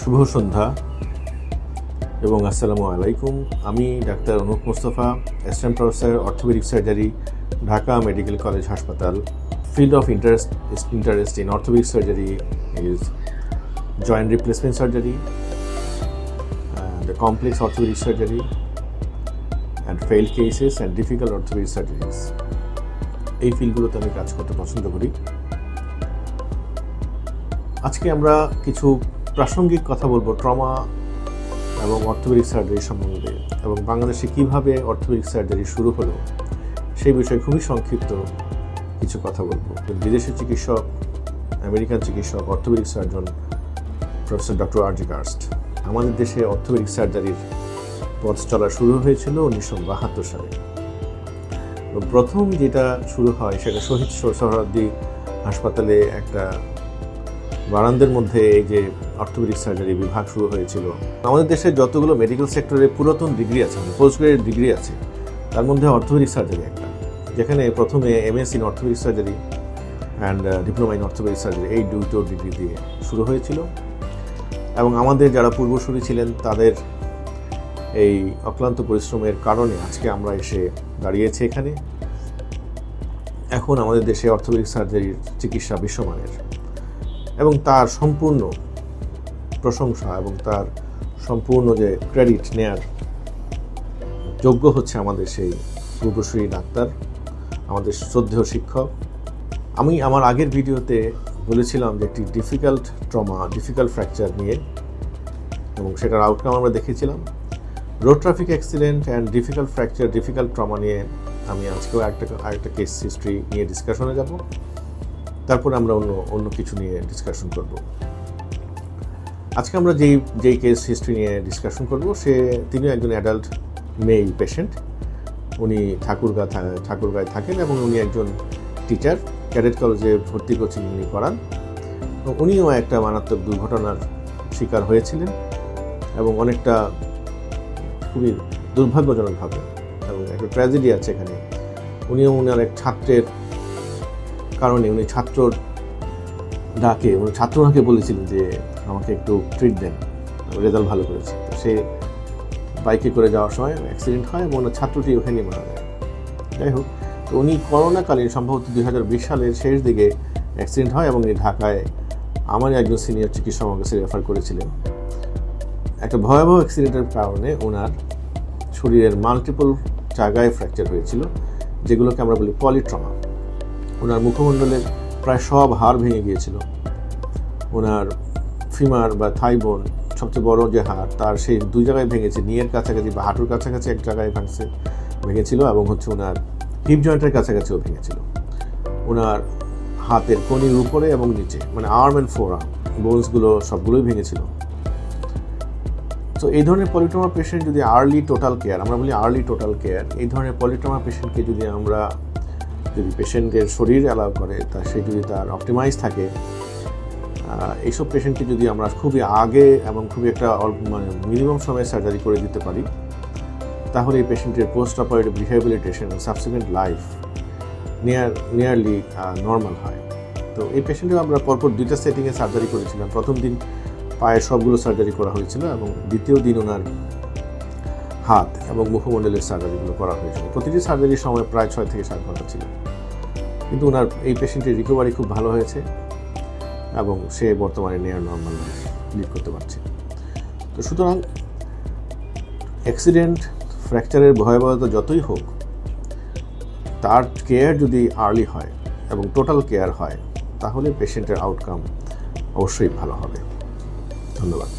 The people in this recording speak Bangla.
শুভ সন্ধ্যা এবং আসসালামু আলাইকুম। আমি doctor Anup Mustafa, assistant professor, orthopaedic surgery, Dhaka medical college হাসপাতাল। Field of interest interest in orthopaedic surgery is joint replacement surgery the complex orthopaedic surgery, and fail cases and difficult orthopaedic surgeries এই ফিল্ডগুলোতে আমি কাজ করতে পছন্দ করি। আজকে আমরা কিছু প্রাসঙ্গিক কথা বলব, ট্রমা এবং অর্থোপেডিক সার্জারি সম্বন্ধে। এবং বাংলাদেশে কীভাবে অর্থোপেডিক সার্জারি শুরু হলো, সেই বিষয়ে খুবই সংক্ষিপ্ত কিছু কথা বলব। বিদেশি চিকিৎসক, আমেরিকান চিকিৎসক, orthopaedic surgeon, professor doctor RG Kirst আমাদের দেশে অর্থোপেডিক সার্জারির পথ চলা শুরু হয়েছিল উনিশশো বাহাত্তর সালে। প্রথম যেটা শুরু হয়, সেটা শহীদ সোহরাদ্দি হাসপাতালে একটা বারান্দের মধ্যে এই যে অর্থোপেডিক সার্জারি বিভাগ শুরু হয়েছিল। আমাদের দেশে যতগুলো মেডিকেল সেক্টরে পুরাতন ডিগ্রি আছে পোস্ট গ্রেড ডিগ্রি আছে, তার মধ্যে অর্থোপেডিক সার্জারি একটা। যেখানে প্রথমে MS in orthopaedic surgery and diploma in orthopaedic surgery, এই দুটো ডিগ্রি দিয়ে শুরু হয়েছিল। এবং আমাদের যারা পূর্বসূরি ছিলেন, তাদের এই অক্লান্ত পরিশ্রমের কারণে আজকে আমরা এসে দাঁড়িয়েছি এখানে। এখন আমাদের দেশে অর্থোপেডিক সার্জারির চিকিৎসা বিশ্বমানের। এবং তার সম্পূর্ণ প্রশংসা এবং তার সম্পূর্ণ যে ক্রেডিট নেয়ার যোগ্য হচ্ছে আমাদের সেই পূর্বশ্রী ডাক্তার, আমাদের শ্রদ্ধেয় শিক্ষক। আমি আমার আগের ভিডিওতে বলেছিলাম যে একটি ডিফিকাল্ট ট্রমা ডিফিকাল্ট ফ্র্যাকচার নিয়ে এবং সেটার আউটকাম আমরা দেখেছিলাম। Road traffic accident and difficult fracture difficult trauma নিয়ে আমি আজকেও একটা আরেকটা কেস হিস্ট্রি নিয়ে ডিসকাশনে যাব। তারপরে আমরা অন্য অন্য কিছু নিয়ে ডিসকাশন করব। আজকে আমরা যেই যেই কেস হিস্ট্রি নিয়ে ডিসকাশন করব, সে, তিনিও একজন অ্যাডাল্ট মেল পেশেন্ট উনি ঠাকুরগা ঠাকুরগাঁয় থাকেন এবং উনি একজন টিচার ক্যাডেট কলেজে ভর্তি কোচিং উনি করান। উনিও একটা মারাত্মক দুর্ঘটনার শিকার হয়েছিলেন এবং অনেকটা খুবই দুর্ভাগ্যজনকভাবে এবং একটা ট্র্যাজেডি আছে এখানে। উনিও উনার এক ছাত্রের কারণে উনি ছাত্রর ডাকে, উনি ছাত্রনাকে বলেছিলেন যে আমাকে একটু ট্রিট দেন। রেজাল্ট ভালো করেছে। তো সে বাইকে করে যাওয়ার সময় অ্যাক্সিডেন্ট হয় এবং ওনার ছাত্রটি ওখানেই মারা যায়। যাই হোক, তো উনি করোনাকালীন সম্ভবত দুই হাজার বিশ সালের শেষ দিকে অ্যাক্সিডেন্ট হয় এবং উনি ঢাকায় আমারই একজন সিনিয়র চিকিৎসক আমার কাছে রেফার করেছিলেন। একটা ভয়াবহ অ্যাক্সিডেন্টের কারণে ওনার শরীরের মাল্টিপল জায়গায় ফ্র্যাকচার হয়েছিল, যেগুলোকে আমরা বলি পলিট্রমা ওনার মুখমণ্ডলের প্রায় সব হাড় ভেঙে গিয়েছিল। ওনার ফিমার বা থাইবোন সবচেয়ে বড় যে হাড়, তার সেই দুই জায়গায় ভেঙেছে, নিয়ের কাছাকাছি বা হাঁটুর কাছাকাছি এক জায়গায় ভাঙছে, ভেঙেছিল এবং হচ্ছে ওনার হিপ জয়েন্টের কাছাকাছিও ভেঙেছিল। ওনার হাতের কনির উপরে এবং নিচে মানে আর্ম অ্যান্ড ফোর আর্ম বোনসগুলো সবগুলোই ভেঙেছিল। তো এই ধরনের পলিট্রমা পেশেন্ট যদি আর্লি টোটাল কেয়ার, আমরা বলি আর্লি টোটাল কেয়ার, এই ধরনের পলিট্রমা পেশেন্টকে যদি আমরা যদি পেশেন্টের শরীর অ্যালাউ করে, তা সে যদি তার অপটিমাইজ থাকে এইসব পেশেন্টকে যদি আমরা খুবই আগে এবং খুবই একটা অল্প মানে মিনিমাম সময়ে সার্জারি করে দিতে পারি, তাহলে এই পেশেন্টের post operative rehabilitation subsequent life near nearly normal হয়। তো এই পেশেন্টেও আমরা পরপর দুইটা সেটিংয়ে সার্জারি করেছিলাম। প্রথম দিন পায়ের সবগুলো সার্জারি করা হয়েছিল এবং দ্বিতীয় দিন ওনার হাত এবং মুখমণ্ডলের সার্জারিগুলো করা হয়েছিল। প্রতিটি সার্জারির সময় প্রায় ছয় থেকে সাত ঘণ্টা ছিল। কিন্তু ওনার এই পেশেন্টের রিকভারি খুব ভালো হয়েছে এবং সে বর্তমানে নেয়ার নর্মাল লিড করতে পারছে। তো সুতরাং অ্যাক্সিডেন্ট ফ্র্যাকচারের ভয়াবহতা যতই হোক, তার কেয়ার যদি আর্লি হয় এবং টোটাল কেয়ার হয়, তাহলে পেশেন্টের আউটকাম অবশ্যই ভালো হবে। ধন্যবাদ।